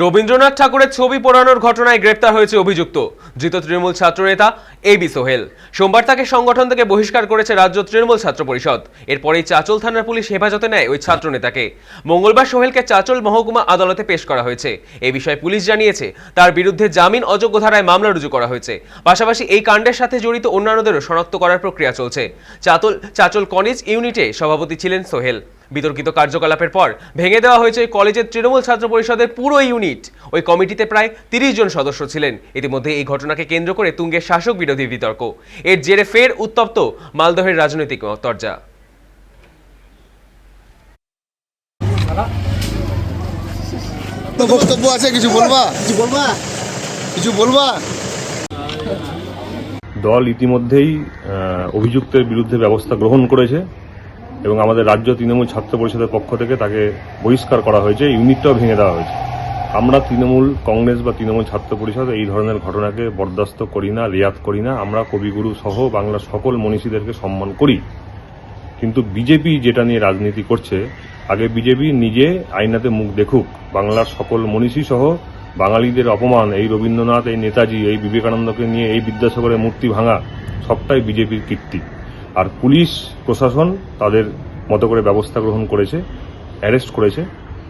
রবীন্দ্রনাথ ঠাকুরের ছবি পোড়ানোর ঘটনায় গ্রেপ্তার হয়েছে অভিযুক্ত। ধৃত তৃণমূল ছাত্রনেতা এ বি সোহেল। সোমবার তাকে সংগঠন থেকে বহিষ্কার করেছে রাজ্য তৃণমূল ছাত্র পরিষদ। এরপরেই চাচল থানার পুলিশ হেফাজতে নেয় ওই ছাত্রনেতাকে। মঙ্গলবার সোহেলকে চাচল মহকুমা আদালতে পেশ করা হয়েছে। এ বিষয়ে পুলিশ জানিয়েছে, তার বিরুদ্ধে জামিন অযোগ্য ধারায় মামলা রুজু করা হয়েছে। পাশাপাশি এই কাণ্ডের সাথে জড়িত অন্যান্যদেরও শনাক্ত করার প্রক্রিয়া চলছে। চাতল চাচল কলেজ ইউনিটে সভাপতি ছিলেন সোহেল। বিতর্কিত কার্যকলাপের পর ভেঙে দেওয়া হয়েছে কলেজের তৃণমূল ছাত্র পরিষদের পুরো ইউনিট। ওই কমিটিতে প্রায় তিরিশ জন সদস্য ছিলেন। ইতিমধ্যে এই ঘটনাকে কেন্দ্র করে তুঙ্গের শাসক বিরোধী বিতর্ক। এর জেরে ফের উত্তপ্ত মালদহের রাজনৈতিক তরজা বক্তব্য আছে কিছু বলবা? কিছু বলবা? কিছু বলবা? দল ইতিমধ্যেই অভিযুক্তের বিরুদ্ধে ব্যবস্থা গ্রহণ করেছে। এবং আমাদের রাজ্য তৃণমূল ছাত্র পরিষদের পক্ষ থেকে তাকে বহিষ্কার করা হয়েছে ইউনিটটাও ভেঙে দেওয়া হয়েছে। আমরা তৃণমূল কংগ্রেস বা তৃণমূল ছাত্র পরিষদ এই ধরনের ঘটনাকে বরদাস্ত করি না, রিয়াত করি না। আমরা কবিগুরু সহ বাংলার সকল মনীষীদেরকে সম্মান করি। কিন্তু বিজেপি যেটা নিয়ে রাজনীতি করছে, আগে বিজেপি নিজে আইনাতে মুখ দেখুক, বাংলার সকল মনীষী সহ বাঙালিদের অপমান, এই রবীন্দ্রনাথ, এই নেতাজি, এই বিবেকানন্দকে নিয়ে এই বিদ্যাসাগরের মূর্তি ভাঙা, সবটাই বিজেপির কীর্তি। আর পুলিশ, প্রশাসন তাদের মতো করে ব্যবস্থা গ্রহণ করেছে, অ্যারেস্ট করেছে।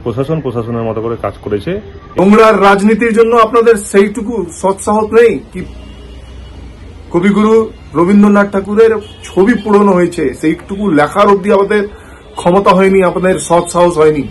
প্রশাসন প্রশাসনের মতো করে কাজ করেছে। নোংরার রাজনীতির জন্য আপনাদের সেইটুকু সৎসাহস নেই কি? কবিগুরু রবীন্দ্রনাথ ঠাকুরের ছবি পূরণ হয়েছে, সেইটুকু লেখার অবধি আমাদের ক্ষমতা হয়নি, আপনাদের সৎসাহস হয়নি।